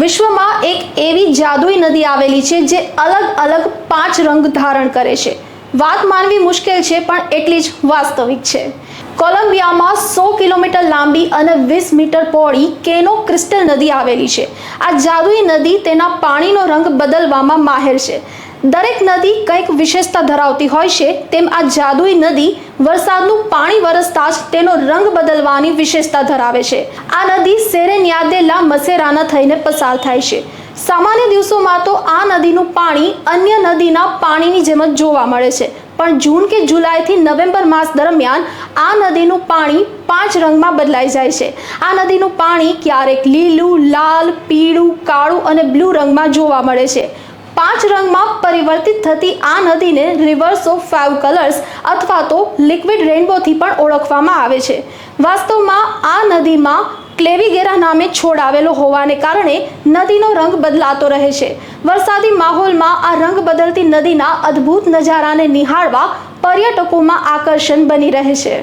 વિશ્વમાં એક એવી જાદુઈ નદી આવેલી છે જે અલગ અલગ પાંચ રંગ ધારણ કરે છે. વાત માનવી મુશ્કેલ છે, પણ એટલી જ વાસ્તવિક છે. કોલંબિયામાં સો કિલોમીટર લાંબી અને વીસ મીટર પહોળી કેનો ક્રિસ્ટલ નદી આવેલી છે. આ જાદુઈ નદી તેના પાણીનો રંગ બદલવામાં માહેર છે. દરેક નદી કંઈક વિશેષતા ધરાવતી હોય છે, તેમ આ જાદુઈ નદી વરસાદનું પાણી વરસતા જ તેનો રંગ બદલવાની વિશેષતા ધરાવે છે. આ નદી સેરેન્યાદે લા મસેરાના થઈને પસાર થાય છે. સામાન્ય દિવસોમાં તો આ નદીનું પાણી અન્ય નદીના પાણીની જેમ જ જોવા મળે છે. પણ જૂન કે જુલાઈથી નવેમ્બર માસ દરમિયાન આ નદીનું પાણી પાંચ રંગમાં બદલાઈ જાય છે. આ નદીનું પાણી ક્યારેક લીલું, લાલ, પીળું, કાળું અને બ્લુ રંગમાં જોવા મળે છે. પાંચ રંગમાં પરિવર્તિત થતી આ નદીને રિવર્સ ઓફ ફાઇવ કલર્સ અથવા તો લિક્વિડ રેઇનબોથી પણ ઓળખવામાં આવે છે. વાસ્તવમાં આ નદીમાં ક્લેવીગેરા નામે છોડ આવેલો હોવાને કારણે નદીનો રંગ બદલાતો રહે છે. વરસાદી માહોલમાં આ રંગ બદલતી નદીના અદ્ભુત નજારાને નિહાળવા પર્યટકોમાં આકર્ષણ બની રહે છે.